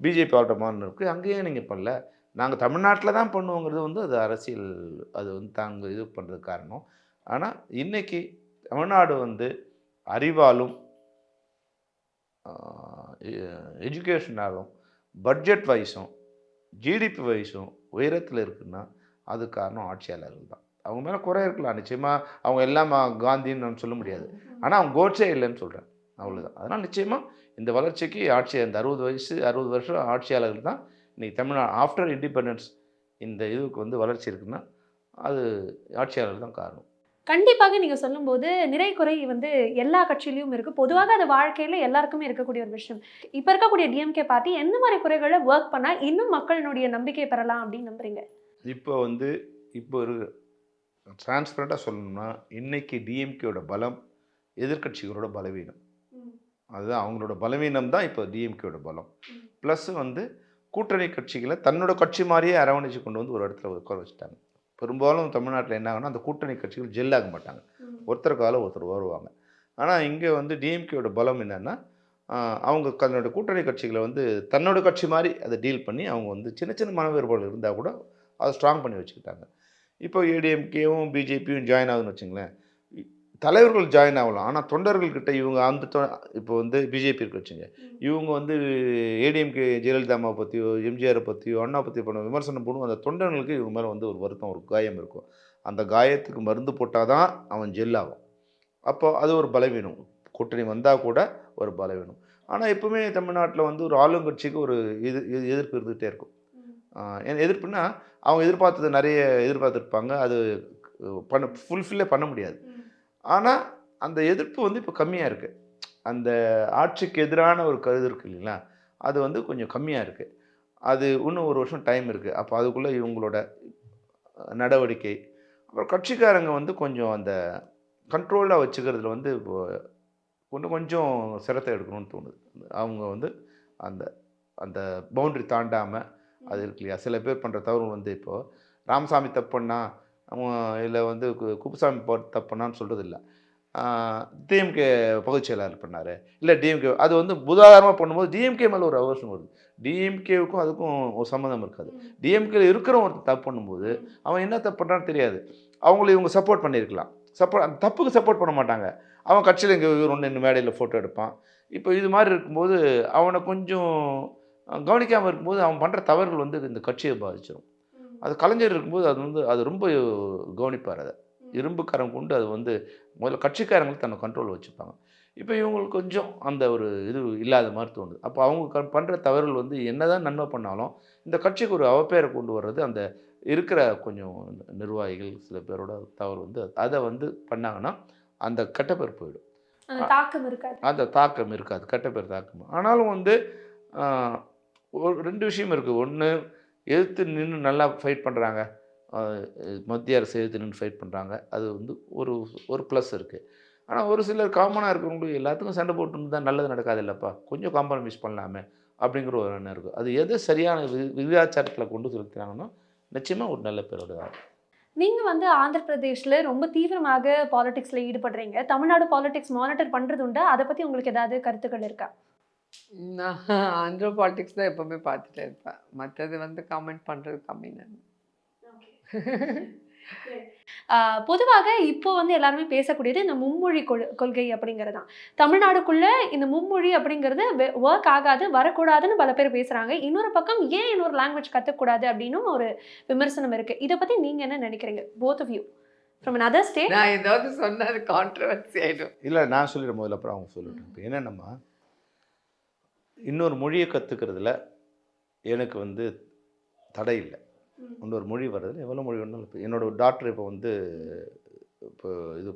பிஜேபி ஆள்ற மாநிலம் இருக்குது அங்கே ஏன் நீங்கள் பண்ணல? நாங்கள் தமிழ்நாட்டில் தான் பண்ணுவோங்கிறது வந்து அது அரசியல் அது வந்து தாங்க இது பண்ணுறதுக்கு காரணம். ஆனால் இன்றைக்கி தமிழ்நாடு வந்து அறிவாலும் எஜுகேஷனாலும் பட்ஜெட் வைஸும் ஜிடிபி வைஸும் உயரத்தில் இருக்குன்னா அது காரணம் ஆட்சியாளர்கள் தான். அவங்க மேலே குறை இருக்கலாம். நிச்சயமாக அவங்க எல்லாம் காந்தின்னு நான் சொல்ல முடியாது. ஆனால் அவங்க கோட்ஸே இல்லைன்னு சொல்கிறேன் அவ்வளோதான் அதனால் நிச்சயமாக இந்த வளர்ச்சிக்கு ஆட்சி அந்த அறுபது வயசு அறுபது வருஷம் ஆட்சியாளர்கள் தான் இன்றைக்கி தமிழ்நாடு ஆஃப்டர் இண்டிபெண்டன்ஸ் இந்த இதுக்கு வந்து வளர்ச்சி இருக்குன்னா அது ஆட்சியாளர்கள் தான் காரணம். கண்டிப்பாக நீங்க சொல்லும்போது நிறை குறை வந்து எல்லா கட்சியிலயும் இருக்கு. பொதுவாக அது வாழ்க்கையில எல்லாருக்குமே இருக்கக்கூடிய ஒரு விஷயம். இப்ப இருக்கக்கூடிய டிஎம்கே பார்ட்டி எந்த மாதிரி குறைகளை ஒர்க் பண்ணா இன்னும் மக்களினுடைய நம்பிக்கை பெறலாம் அப்படின்னு நம்புறீங்க? இப்போ வந்து இப்போ ஒரு டிரான்ஸ்பரண்ட்டாக சொல்லணும்னா இன்னைக்கு டிஎம்கேயோட பலம் எதிர்க்கட்சிகளோட பலவீனம். அதுதான் அவங்களோட பலவீனம் தான் இப்போ டிஎம்கேயோட பலம். ப்ளஸ் வந்து கூட்டணி கட்சிகளை தன்னோட கட்சி மாதிரியே அரவணைச்சு கொண்டு வந்து ஒரு இடத்துல உட்கார வச்சுட்டாங்க. பெரும்பாலும் தமிழ்நாட்டில் என்ன ஆகும்னா அந்த கூட்டணி கட்சிகள் ஜெல்லாக மாட்டாங்க. ஒருத்தர் கால ஒருத்தர் வருவாங்க. ஆனால் இங்கே வந்து டிஎம்கேயோட பலம் என்னென்னா அவங்க தன்னோட கூட்டணி கட்சிகளை வந்து தன்னோட கட்சி மாதிரி அதை டீல் பண்ணி அவங்க வந்து சின்ன சின்ன மன வேறுபாடு இருந்தால் கூட அதை ஸ்ட்ராங் பண்ணி வச்சுக்கிட்டாங்க. இப்போ ஏடிஎம்கேவும் பிஜேபியும் ஜாயின் ஆகுதுன்னு வச்சுங்களேன். தலைவர்கள் ஜாயின் ஆகலாம் ஆனால் தொண்டர்கள்கிட்ட இவங்க அந்த தொ- இப்போ வந்து பிஜேபி இருக்கு வச்சுங்க. இவங்க வந்து ஏடிஎம்கே ஜெயலலிதா அம்மா பற்றியோ எம்ஜிஆரை பற்றியோ அண்ணா பற்றி பண்ண விமர்சனம் பண்ணுவோம் அந்த தொண்டர்களுக்கு இவங்க மேலே வந்து ஒரு வருத்தம் ஒரு காயம் இருக்கும். அந்த காயத்துக்கு மருந்து போட்டால் தான் அவன் ஜெல்லாகும் அப்போ அது ஒரு பலவீனம். கூட்டணி வந்தால் கூட ஒரு பலவீனம். ஆனால் எப்பவுமே தமிழ்நாட்டில் வந்து ஒரு ஆளுங்கட்சிக்கு ஒரு எது எது- எதிர்ப்பு இருந்துகிட்டே இருக்கும். ஆஹ் ஏன் எதிர்ப்புனா அவங்க எதிர்பார்த்தது நிறைய எதிர்பார்த்துருப்பாங்க. அது பண்ண ஃபுல்ஃபில்லே பண்ண முடியாது. ஆனால் அந்த எதிர்ப்பு வந்து இப்போ கம்மியாக இருக்குது அந்த ஆட்சிக்கு எதிரான ஒரு கருது இருக்கு இல்லைங்களா? அது வந்து கொஞ்சம் கம்மியாக இருக்குது அது இன்னும் ஒரு வருஷம் டைம் இருக்குது அப்போ அதுக்குள்ளே இவங்களோட நடவடிக்கை அப்புறம் கட்சிக்காரங்க வந்து கொஞ்சம் அந்த கண்ட்ரோலாக வச்சுக்கிறதுல வந்து இன்னும் கொஞ்சம் சிரத்தை எடுக்கணும்னு தோணுது. அவங்க வந்து அந்த அந்த பவுண்டரி தாண்டாமல் அது இருக்கு இல்லையா? சில பேர் பண்ணுற தவறு வந்து இப்போது ராமசாமி தப்பு பண்ணா அவன் இல்லை வந்து கு- குப்புசாமி போ தப்பு பண்ணான்னு சொல்கிறது இல்லை டிஎம்கே பொதுச் செயலாளர் பண்ணார். இல்லை டிஎம்கே அது வந்து உதாரணமாக பண்ணும்போது டிஎம்கே மேலே ஒரு அவசரம் வருது. டிஎம்கேவுக்கும் அதுக்கும் ஒரு சம்மந்தம் இருக்காது. டிஎம்கேல இருக்கிறவன் ஒருத்தர் தப்பு பண்ணும்போது அவன் என்ன தப்பு பண்ணுறான்னு தெரியாது. அவங்கள இவங்க சப்போர்ட் பண்ணியிருக்கலாம். சப்போர்ட் அந்த தப்புக்கு சப்போர்ட் பண்ண மாட்டாங்க. அவன் கட்சியில் இங்கே இவர் ஒன்று இந்த மேடையில் ஃபோட்டோ எடுப்பான். இப்போ இது மாதிரி இருக்கும்போது அவனை கொஞ்சம் கவனிக்காமல் இருக்கும்போது அவன் பண்ணுற தவறுகள் வந்து இந்த கட்சியை பாதிச்சிடும் அது கலைஞர் இருக்கும்போது அது வந்து அது ரொம்ப கவனிப்பார் அதை. இரும்பு கரம் கொண்டு அது வந்து முதல்ல கட்சிக்காரங்களை தன்னை கண்ட்ரோல் வச்சுப்பாங்க. இப்போ இவங்களுக்கு கொஞ்சம் அந்த ஒரு இது இல்லாத மாதிரி தோணுது. அப்போ அவங்க க பண்ணுற தவறுகள் வந்து என்னதான் நன்மை பண்ணாலும் இந்த கட்சிக்கு ஒரு அவப்பேரை கொண்டு வர்றது அந்த இருக்கிற கொஞ்சம் நிர்வாகிகள் சில பேரோட தவறு வந்து அதை வந்து பண்ணாங்கன்னா அந்த கெட்ட பேர் போயிடும். தாக்கம் இருக்காது. அந்த தாக்கம் இருக்காது. கெட்ட பேர் தாக்கம். ஆனாலும் வந்து ஒரு ரெண்டு விஷயம் இருக்குது ஒன்று எதிர்த்து நின்று நல்லா ஃபைட் பண்ணுறாங்க மத்திய அரசு எதிர்த்து நின்று ஃபைட் பண்ணுறாங்க அது வந்து ஒரு ஒரு ப்ளஸ் இருக்குது ஆனால் ஒரு சிலர் காமனாக இருக்கிறவங்களுக்கு எல்லாத்துக்கும் சண்டை போட்டு தான் நல்லது நடக்காது இல்லைப்பா கொஞ்சம் காம்ப்ரமைஸ் பண்ணலாமே அப்படிங்கிற ஒரு எண்ணம் இருக்குது அது எது சரியான வி விகிதாச்சாரத்தில் கொண்டு செலுத்துறாங்கன்னா நிச்சயமாக ஒரு நல்ல பேரோட தான். நீங்கள் வந்து ஆந்திர பிரதேஷில் ரொம்ப தீவிரமாக பாலிட்டிக்ஸில் ஈடுபடுறீங்க. தமிழ்நாடு பாலிடிக்ஸ் மானிட்டர் பண்ணுறது உண்டு? அதை பற்றி உங்களுக்கு ஏதாவது கருத்துக்கள் இருக்கா? நான் ஆந்திரா பாலிடிக்ஸ் தான் எப்போவுமே பார்த்துட்டே இருப்பேன். மற்றது வந்து கமெண்ட் பண்ணுறது கம்மி நான். ஆஹ் பொதுவாக இப்போ வந்து எல்லாருமே பேசக்கூடியது இந்த மும்மொழி கொள் கொள்கை அப்படிங்கிறது தான் தமிழ்நாடுக்குள்ள இந்த மும்மொழி அப்படிங்கிறது ஒர்க் ஆகாது வரக்கூடாதுன்னு பல பேர் பேசுறாங்க. இன்னொரு பக்கம் ஏன் இன்னொரு லாங்குவேஜ் கற்றுக்கூடாது அப்படின்னும் ஒரு விமர்சனம் இருக்கு. இதை பத்தி நீங்க என்ன நினைக்கிறீங்க both of you from another state நான் ஏதாவது சொன்னா அது கான்ட்ரவர்சி ஆகிடும் இல்லை நான் சொல்லிடுறேன் முதல்ல அப்புறம் அவங்க சொல்லட்டும் இப்போ என்னென்னம்மா? இன்னொரு மொழியை கற்றுக்கிறதுல எனக்கு வந்து தடை இல்லை. இன்னொரு மொழி வர்றதுல எவ்வளோ மொழி வேணாலும் இப்போ என்னோட டாக்டர் இப்போ வந்து இப்போ இது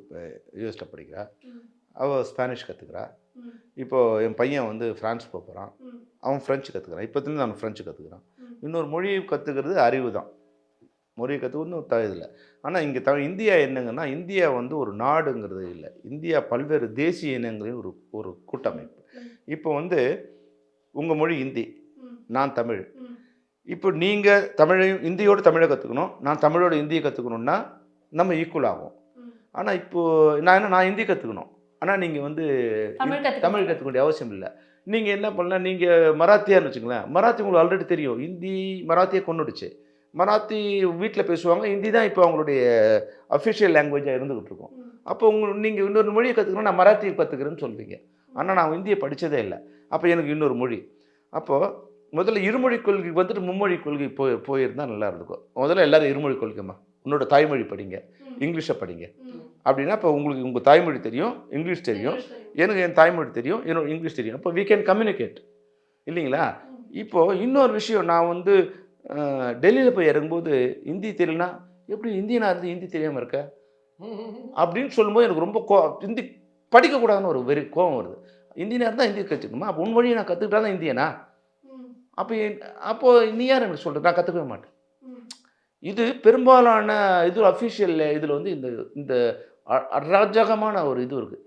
யூஎஸில் படிக்கிறா. அவள் ஸ்பானிஷ் கற்றுக்கிறா இப்போது என் பையன் வந்து ஃப்ரான்ஸ் போக போகிறான் அவன் ஃப்ரெஞ்சு கற்றுக்கிறான் இப்போத்துலேருந்து அவன் ஃப்ரெஞ்சு கற்றுக்கிறான் இன்னொரு மொழியை கற்றுக்கிறது அறிவு தான். மொழியை கற்றுக்கணும் த இதில் ஆனால் இங்கே த இந்தியா என்னங்கன்னா இந்தியா வந்து ஒரு நாடுங்கிறது இல்லை. இந்தியா பல்வேறு தேசிய இனங்களின் ஒரு ஒரு கூட்டமைப்பு. இப்போ வந்து உங்கள் மொழி இந்தி. நான் தமிழ். இப்போ நீங்கள் தமிழையும் இந்தியோட தமிழை கற்றுக்கணும் நான் தமிழோட இந்தியை கற்றுக்கணுன்னா நம்ம ஈக்குவல் ஆகும். ஆனால் இப்போது நான் என்ன நான் ஹிந்தி கற்றுக்கணும் ஆனால் நீங்கள் வந்து தமிழ் கற்றுக்க வேண்டிய அவசியம் இல்லை. நீங்கள் என்ன பண்ணலாம் நீங்கள் மராத்தியான்னு வச்சுங்களேன் மராத்தி உங்களுக்கு ஆல்ரெடி தெரியும். ஹிந்தி மராத்தியை கொண்டுடுச்சு மராத்தி வீட்டில் பேசுவாங்க. ஹிந்தி தான் இப்போ அவங்களுடைய அஃபிஷியல் லாங்குவேஜாக இருந்துகிட்டு இருக்கும். அப்போ உங்க நீங்கள் இன்னொரு மொழியை கற்றுக்கணும் நான் மராத்தி கற்றுக்கிறேன்னு சொல்றீங்க. ஆனால் நான் ஹிந்தியை படித்ததே இல்லை. அப்போ எனக்கு இன்னொரு மொழி. அப்போது முதல்ல இருமொழி கொள்கை வந்துட்டு மும்மொழி கொள்கை போய் போயிருந்தா நல்லா இருந்திருக்கும். முதல்ல எல்லாரும் இருமொழி கொள்கைம்மா. உன்னோட தாய்மொழி படிங்க இங்கிலீஷை படிங்க. அப்படின்னா இப்போ உங்களுக்கு உங்கள் தாய்மொழி தெரியும் இங்கிலீஷ் தெரியும் எனக்கு என் தாய்மொழி தெரியும் என்னோட இங்கிலீஷ் தெரியும். அப்போ we can கம்யூனிகேட் இல்லைங்களா? இப்போது இன்னொரு விஷயம் நான் வந்து டெல்லியில் போய் இறங்கும்போது ஹிந்தி தெரியலனா? எப்படி இந்தியனாக இருந்து ஹிந்தி தெரியாமல் இருக்க? அப்படின்னு சொல்லும்போது எனக்கு ரொம்ப கோ ஹிந்தி படிக்கக்கூடாதுன்னு ஒரு வெறி கோபம் வருது. இந்தியனாக இருந்தால் ஹிந்தி கற்றுக்கணுமா அப்போ உன் மொழியை நான் கற்றுக்கிட்டா தான் இந்தியனா? அப்போ அப்போது நீ யார் எனக்கு சொல்கிற நான் கற்றுக்கவே மாட்டேன். இது பெரும்பாலான இது அஃபிஷியல் இதில் வந்து இந்த இந்த அராஜகமான ஒரு இது இருக்குது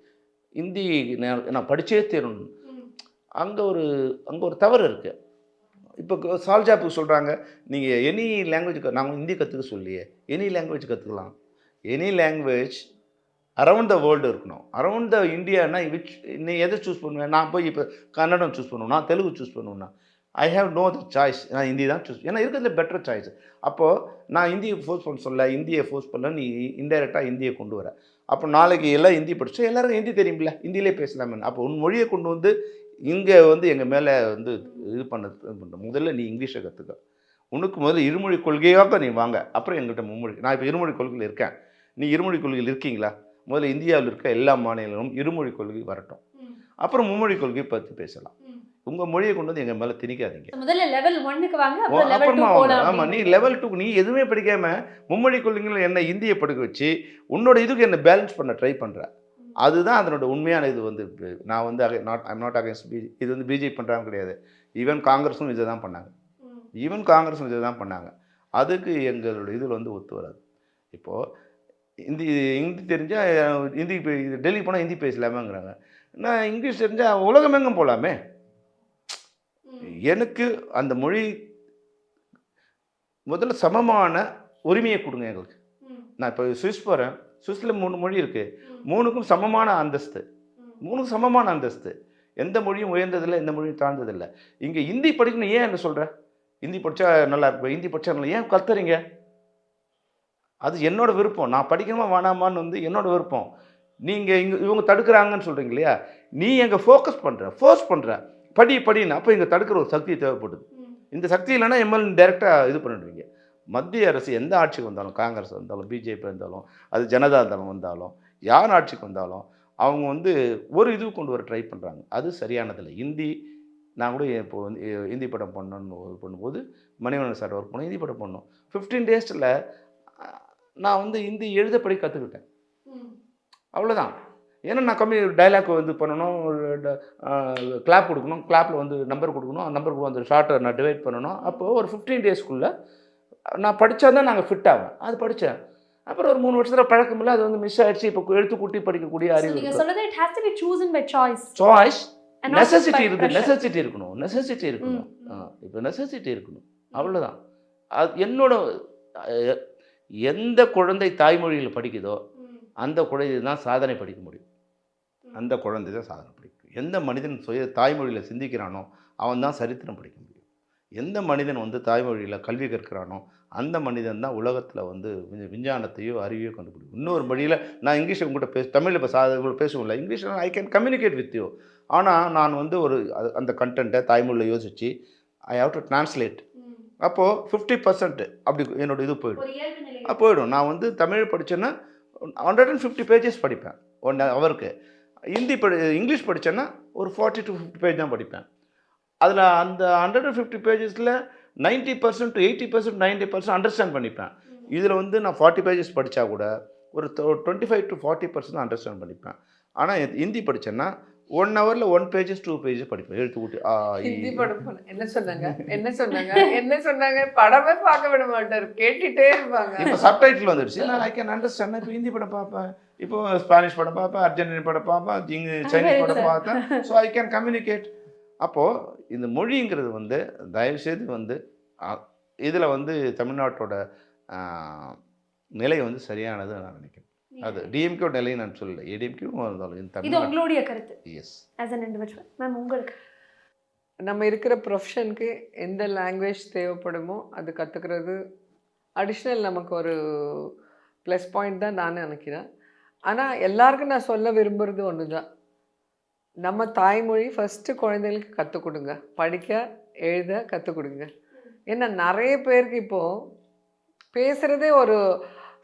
இந்தி நான் நான் படிச்சே தீரணும். அங்கே ஒரு அங்கே ஒரு தவறு இருக்குது இப்போ சால்ஜாப்புக்கு சொல்கிறாங்க நீங்கள் எனி லாங்குவேஜ் நாங்கள் ஹிந்தி கற்றுக்க சொல்லியே. எனி லாங்குவேஜ் கற்றுக்கலாம் any language around the world இருக்கணும். அரவுண்ட் த இந்தியானா விச் நீ எதை சூஸ் பண்ணுவேன் நான் போய் இப்போ கன்னடம் சூஸ் பண்ணுவேன் தெலுங்கு சூஸ் பண்ணுவேன்னா I have no the choice நான் ஹிந்தி தான் சூஸ் ஏன்னா இருக்கிறதுல பெட்டர் சாய்ஸ் அப்போது நான் ஹிந்தியை ஃபோர்ஸ் பண்ண சொல்ல இந்தியை ஃபோர்ஸ் பண்ணல. நீ இன்டெரக்டாக ஹிந்தியை கொண்டு வர. அப்போ நாளைக்கு எல்லாம் ஹிந்தி படிச்சு எல்லாருக்கும் ஹிந்தி தெரியும்ல. ஹிந்திலே பேசலாமே அப்போ உன் மொழியை கொண்டு வந்து இங்கே வந்து எங்கள் மேலே வந்து இது பண்ண. முதல்ல நீ இங்கிலீஷை கற்றுக்க உனக்கு முதல்ல இருமொழி கொள்கையாக நீ வாங்க. அப்புறம் எங்கள்கிட்ட மும்மொழி நான் இப்போ இருமொழி கொள்கையில் இருக்கேன். நீ இருமொழி கொள்கையில் இருக்கீங்களா? முதல்ல இந்தியாவில் இருக்க எல்லா மாநிலங்களும் இருமொழி கொள்கை வரட்டும். அப்புறம் மும்மொழி கொள்கை பற்றி பேசலாம். உங்கள் மொழியை கொண்டு வந்து எங்கள் மேலே திணிக்காதீங்க. முதல்ல லெவல் ஒன்னுக்கு வாங்க அப்புறம் ஆமா நீ. லெவல் டூ நீ எதுவுமே படிக்காம மும்மொழி கொள்கைகள் என்ன இந்தியை படுக்க வச்சு உன்னோட இதுக்கு என்ன பேலன்ஸ் பண்ண ட்ரை பண்ற. அதுதான் அதனோட உண்மையான இது வந்து இப்ப நான் வந்து not I'm not against BJ இது வந்து பிஜேபி பண்ணுறாங்க கிடையாது. ஈவன் காங்கிரஸும் இதை தான் பண்ணாங்க. ஈவன் காங்கிரஸும் இதை தான் பண்ணாங்க. அதுக்கு எங்களோட இதில் வந்து ஒத்து வராது. இப்போது ஹிந்தி ஹிந்தி தெரிஞ்சால் ஹிந்தி இப்போ டெல்லி போனால் ஹிந்தி பேசலாமேங்கிறாங்க. நான் இங்கிலீஷ் தெரிஞ்சால் உலகமெங்கும் போகலாமே எனக்கு அந்த மொழி முதல்ல சமமான உரிமையை கொடுங்க எங்களுக்கு. நான் இப்போ சுவிஸ் போகிறேன் சுவிஸில் மூணு மொழி இருக்குது மூணுக்கும் சமமான அந்தஸ்து. மூணுக்கும் சமமான அந்தஸ்து. எந்த மொழியும் உயர்ந்ததில்லை எந்த மொழியும் தாழ்ந்ததில்லை. இங்கே ஹிந்தி படிக்கணும் ஏன் என்ன சொல்கிறேன் ஹிந்தி படித்தா நல்லா இருக்கும். ஹிந்தி படித்தா நல்லா ஏன் கத்துறீங்க? அது என்னோட விருப்பம். நான் படிக்கணுமா வேணாமான்னு வந்து என்னோட விருப்பம். நீங்கள் இங்கே இவங்க தடுக்கிறாங்கன்னு சொல்கிறீங்க இல்லையா? நீ எங்கே ஃபோக்கஸ் பண்ணுற ஃபோர்ஸ் பண்ணுற படி படின்னு அப்போ இங்கே தடுக்கிற ஒரு சக்தி தேவைப்படுது. இந்த சக்தி இல்லைன்னா எம்எல் டைரெக்டாக இது பண்ணிடுவீங்க. மத்திய அரசு எந்த ஆட்சிக்கு வந்தாலும் காங்கிரஸ் வந்தாலும் பிஜேபி இருந்தாலும் அது ஜனதா தளம் வந்தாலும் யார் ஆட்சிக்கு வந்தாலும் அவங்க வந்து ஒரு இது கொண்டு வர ட்ரை பண்ணுறாங்க அது சரியானதில்லை. ஹிந்தி நான் கூட இப்போ வந்து இ- ஹிந்தி படம் பண்ணணும்னு பண்ணும்போது மணிவண்ணன் சார் ஒர்க் பண்ணோம் ஹிந்தி படம் பண்ணோம். ஃபிஃப்டீன் டேஸில் நான் வந்து ஹிந்தி எழுத படி கற்றுக்கிட்டேன் அவ்வளோதான் ஏன்னா நான் கம்மி டைலாக் வந்து பண்ணணும் கிளாப் கொடுக்கணும் கிளாப்பில் வந்து நம்பர் கொடுக்கணும் அந்த நம்பர் அந்த ஷார்ட்டை நான் டிவைட் பண்ணணும். அப்போது ஒரு ஃபிஃப்டீன் டேஸ்க்குள்ளே நான் படித்தா தான் நாங்கள் ஃபிட் ஆவேன் அது படித்தேன் அப்புறம் ஒரு மூணு வருஷத்தில் பழக்கம் இல்லை அது வந்து மிஸ் ஆயிடுச்சு. இப்போ எழுத்து கூட்டி படிக்கக்கூடிய அறிவு சாய்ஸ் நெசசிட்டி by இருக்கு pressure. நெசசிட்டி இருக்கணும் நெசசிட்டி இருக்கணும். இப்போ நெசசிட்டி இருக்கணும். அவ்வளோதான் அது என்னோட எந்த குழந்தை தாய்மொழியில் படிக்குதோ அந்த குழந்தை தான் சாதனை படிக்க முடியும். அந்த குழந்தை தான் சாதனை படிக்கும். எந்த மனிதன் சுய தாய்மொழியில் சிந்திக்கிறானோ அவன் தான் சரித்திரம் படிக்க முடியும். எந்த மனிதன் வந்து தாய்மொழியில் கல்வி கற்கிறானோ அந்த மனிதன் தான் உலகத்தில் வந்து விஞ்ஞ- விஞ்ஞானத்தையோ அறிவையோ கண்டுபிடிக்கும். இன்னொரு மொழியில் நான் இங்கிலீஷ் உங்கள்கிட்ட பேச தமிழில் இப்போ சா பேசுவோம்ல இங்கிலீஷில் I can communicate with you ஆனால் நான் வந்து ஒரு அது- அந்த கண்டென்ட்டை தாய்மொழியில் யோசித்து ஐ ஹாவ் டு டிரான்ஸ்லேட் அப்போது ஃபிஃப்டி பர்சன்ட் அப்படி என்னோட இது போயிடும். போயிடும். நான் வந்து தமிழ் படித்தேன்னா ஹண்ட்ரட் அண்ட் ஃபிஃப்டி பேஜஸ் படிப்பேன். ஒன் ஹவருக்கு ஹிந்தி படி இங்கிலீஷ் படித்தேன்னா ஒரு ஃபார்ட்டி டு ஃபிஃப்டி பேஜ் தான் படிப்பேன். அதில் அந்த hundred and fifty பேஜஸில் ninety percent to eighty percent ninety percent understand பண்ணிப்பேன். இதில் வந்து நான் ஃபார்ட்டி பேஜஸ் படித்தா கூட ஒரு twenty five to forty percent understand பண்ணிப்பேன். ஆனால் ஹிந்தி படித்தேன்னா ஒன் ஹவரில் ஒன் பேஜஸ் டூ பேஜஸ் படிப்பேன். எழுத்து கூட்டி. ஹிந்தி படம் என்ன சொன்னாங்க? என்ன சொன்னாங்க? என்ன சொன்னாங்க? படமே பார்க்க விட மாட்டாரு. கேட்டுட்டே இருப்பாங்க. இப்போ சப்டைட்டில் வந்துடுச்சு. நான் ஐ கேன் அண்டர்ஸ்டாண்ட் இப்போ ஹிந்தி படம் பார்ப்பேன். இப்போ ஸ்பானிஷ் படம் பார்ப்பேன் அர்ஜென்டின் படம் பார்ப்பேன் இங்கு சைனீஸ் படம் பார்த்தேன். ஸோ ஐ கேன் கம்யூனிகேட் அப்போது இந்த மொழிங்கிறது வந்து தயவுசெய்து வந்து இதில் வந்து தமிழ்நாட்டோட நிலை வந்து சரியானது நான் நினைக்கிறேன். அது டிஎம்கே நிலை நான் சொல்லலை. ஏடிஎம்கே இருந்தாலும் இந்த இது உங்களுடைய கருத்து. Yes as an individual ma'am உங்களுக்கு நம்ம இருக்கிற ப்ரொஃபஷனுக்கு எந்த லாங்குவேஜ் தேவைப்படுமோ அது கற்றுக்கிறது அடிஷ்னல் நமக்கு ஒரு ப்ளஸ் பாயிண்ட் தான் நான் நினைக்கிறேன். ஆனால் எல்லாருக்கும் நான் சொல்ல விரும்புகிறது ஒன்று தான் நம்ம தாய்மொழி ஃபஸ்ட்டு குழந்தைகளுக்கு கற்றுக் கொடுங்க. படிக்க எழுத கற்றுக் கொடுங்க. ஏன்னா நிறைய பேருக்கு இப்போது பேசுகிறதே ஒரு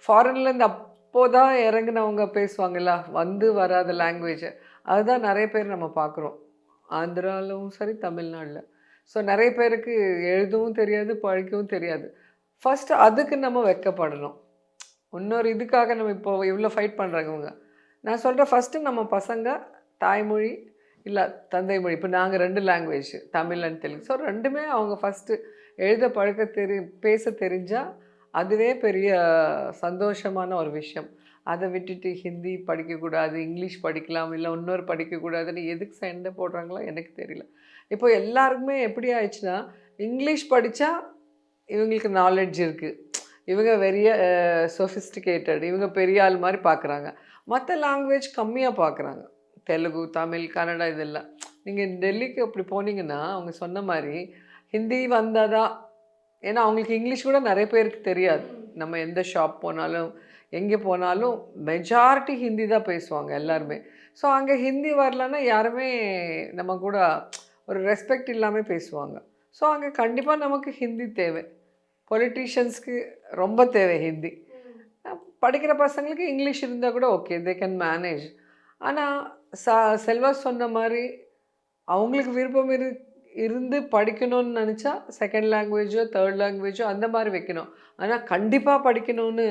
ஃபாரின்லேருந்து அப்போ தான் இறங்குனவங்க பேசுவாங்கல்ல வந்து வராத லாங்குவேஜை அதுதான் நிறைய பேர் நம்ம பார்க்குறோம். ஆந்திராலும் சரி தமிழ்நாட்டில். ஸோ நிறைய பேருக்கு எழுதவும் தெரியாது பழிக்கவும் தெரியாது. ஃபஸ்ட்டு அதுக்கு நம்ம வெக்கப்படணும் இன்னொரு இதுக்காக நம்ம இப்போ இவ்வளோ ஃபைட் பண்ணுறாங்க இவங்க. நான் சொல்கிறேன் ஃபஸ்ட்டு நம்ம பசங்க தாய்மொழி இல்லை தந்தை மொழி. இப்போ நாங்கள் ரெண்டு language Tamil and Telugu. So ரெண்டுமே அவங்க ஃபஸ்ட்டு எழுத பழக்க தெரி பேச தெரிஞ்சால் அதுவே பெரிய சந்தோஷமான ஒரு விஷயம். அதை விட்டுட்டு ஹிந்தி படிக்கக்கூடாது இங்கிலீஷ் படிக்கலாம் இல்லை இன்னொரு படிக்கக்கூடாதுன்னு எதுக்கு சண்டை போடுறாங்களோ எனக்கு தெரியல. இப்போ எல்லாருக்குமே எப்படி ஆயிடுச்சுன்னா இங்கிலீஷ் படித்தா இவங்களுக்கு நாலேஜ் இருக்குது இவங்க வெரிய சொஃபிஸ்டிகேட்டட் இவங்க பெரிய ஆள் மாதிரி பார்க்குறாங்க மற்ற லாங்குவேஜ் கம்மியாக பார்க்குறாங்க தெலுங்கு தமிழ் கன்னடா இதெல்லாம். நீங்கள் டெல்லிக்கு அப்படி போனீங்கன்னா அவங்க சொன்ன மாதிரி ஹிந்தி வந்தால் தான் ஏன்னா அவங்களுக்கு இங்கிலீஷ் கூட நிறைய பேருக்கு தெரியாது. நம்ம எந்த ஷாப் போனாலும் எங்கே போனாலும் மெஜாரிட்டி ஹிந்தி தான் பேசுவாங்க எல்லாருமே. ஸோ அங்கே ஹிந்தி வரலன்னா யாருமே நம்ம கூட ஒரு ரெஸ்பெக்ட் இல்லாமல் பேசுவாங்க. ஸோ அங்கே கண்டிப்பாக நமக்கு ஹிந்தி தேவை. பொலிட்டீஷியன்ஸ்க்கு ரொம்ப தேவை ஹிந்தி. படிக்கிற பசங்களுக்கு இங்கிலீஷ் இருந்தால் கூட ஓகே தே கேன் மேனேஜ் ஆனால் ச செல்வா சொன்ன மாதிரி அவங்களுக்கு விருப்பம் இரு இருந்து படிக்கணும்னு நினச்சா செகண்ட் லாங்குவேஜோ தேர்ட் லாங்குவேஜோ அந்த மாதிரி வைக்கணும். ஆனால் கண்டிப்பாக படிக்கணும்னு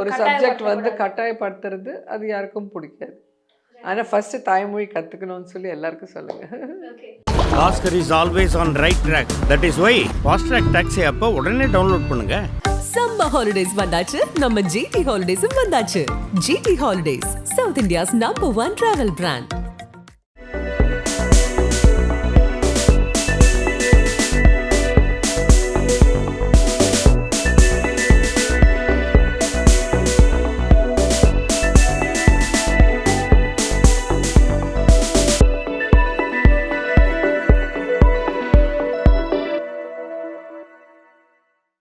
ஒரு சப்ஜெக்ட் வந்து கட்டாயப்படுத்துறது அது யாருக்கும் பிடிக்காது. ஆனால் ஃபஸ்ட்டு தாய்மொழி கற்றுக்கணும்னு சொல்லி எல்லாருக்கும் சொல்லுங்கள் Oscar is always on right track that is why fast track taxi அப்போ உடனே டவுன்லோட் பண்ணுங்க. சம்மர் ஹாலிடேஸ் வந்தாச்சு. நம்ம ஜிடி ஹாலிடேஸும் வந்தாச்சு. GT holidays south India's number one travel brand